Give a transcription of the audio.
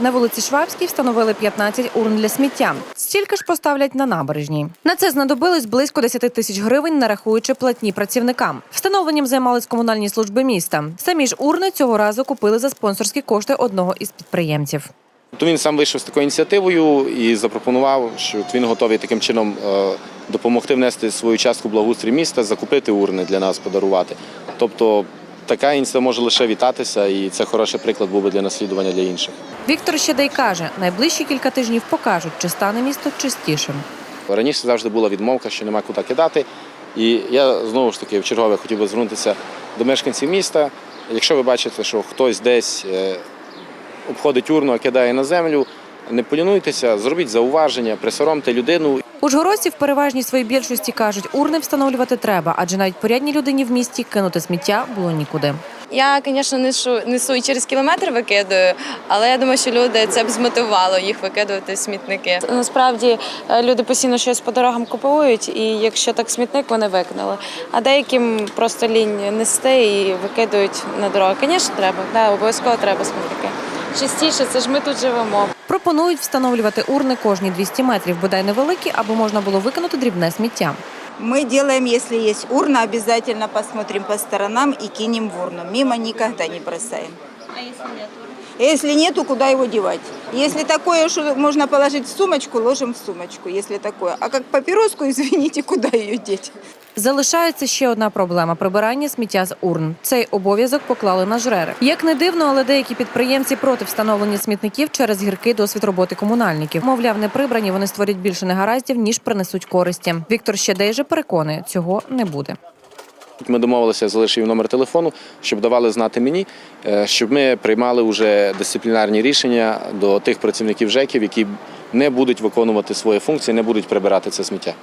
На вулиці Швабській встановили 15 урн для сміття. Стільки ж поставлять на набережній. На це знадобилось близько 10 тисяч гривень, нарахуючи платні працівникам. Встановленням займались комунальні служби міста. Самі ж урни цього разу купили за спонсорські кошти одного із підприємців. То він сам вийшов з такою ініціативою і запропонував, що він готовий таким чином е, допомогти внести свою частку благоустрій міста, закупити урни для нас, подарувати. Тобто така ініціатива може лише вітатися, і це хороший приклад був би для наслідування для інших. Віктор Щедей каже, найближчі кілька тижнів покажуть, чи стане місто чистішим. Раніше завжди була відмовка, що нема куди кидати. І я знову ж таки в чергове хотів би звернутися до мешканців міста. Якщо ви бачите, що хтось десь е, обходить урну, а кидає на землю, не полінуйтеся, зробіть зауваження, присоромте людину Ужгородці в переважній своїй більшості кажуть, урни встановлювати треба, адже навіть порядній людині в місті кинути сміття було нікуди. Я, звісно, несу, несу і через кілометр викидаю, але я думаю, що люди це б змотивувало їх викидувати в смітники. Насправді е, люди постійно щось по дорогам купують, і якщо так смітник, вони викинули. А деяким просто лінь нести і викидують на дорогу. Звісно, треба, да, обов'язково треба смітники. Частіше, це ж ми тут живемо. Пропонують встановлювати урни кожні 200 метрів, бодай невеликі, аби можна було викинути дрібне сміття. Мы делаем, если есть урна, обязательно посмотрим по сторонам и кинем в урну. Мимо никогда не бросаем. А если нет Если нету, куда его девать? Если такое, что можно положить в сумочку, ложим в сумочку, если такое. А как папироску, извините, куда ее деть? Залишається ще одна проблема прибирання сміття з урн. Цей обов'язок поклали на жрери. Як не дивно, але деякі підприємці проти встановлення смітників через гіркий досвід роботи комунальників. Мовляв, не прибрані вони створять більше негараздів ніж принесуть користі. Віктор Щедей же переконує, цього не буде. Ми домовилися, залишив номер телефону, щоб давали знати мені, е, щоб ми приймали вже дисциплінарні рішення до тих працівників ЖЕКів, які не будуть виконувати свої функції, не будуть прибирати це сміття.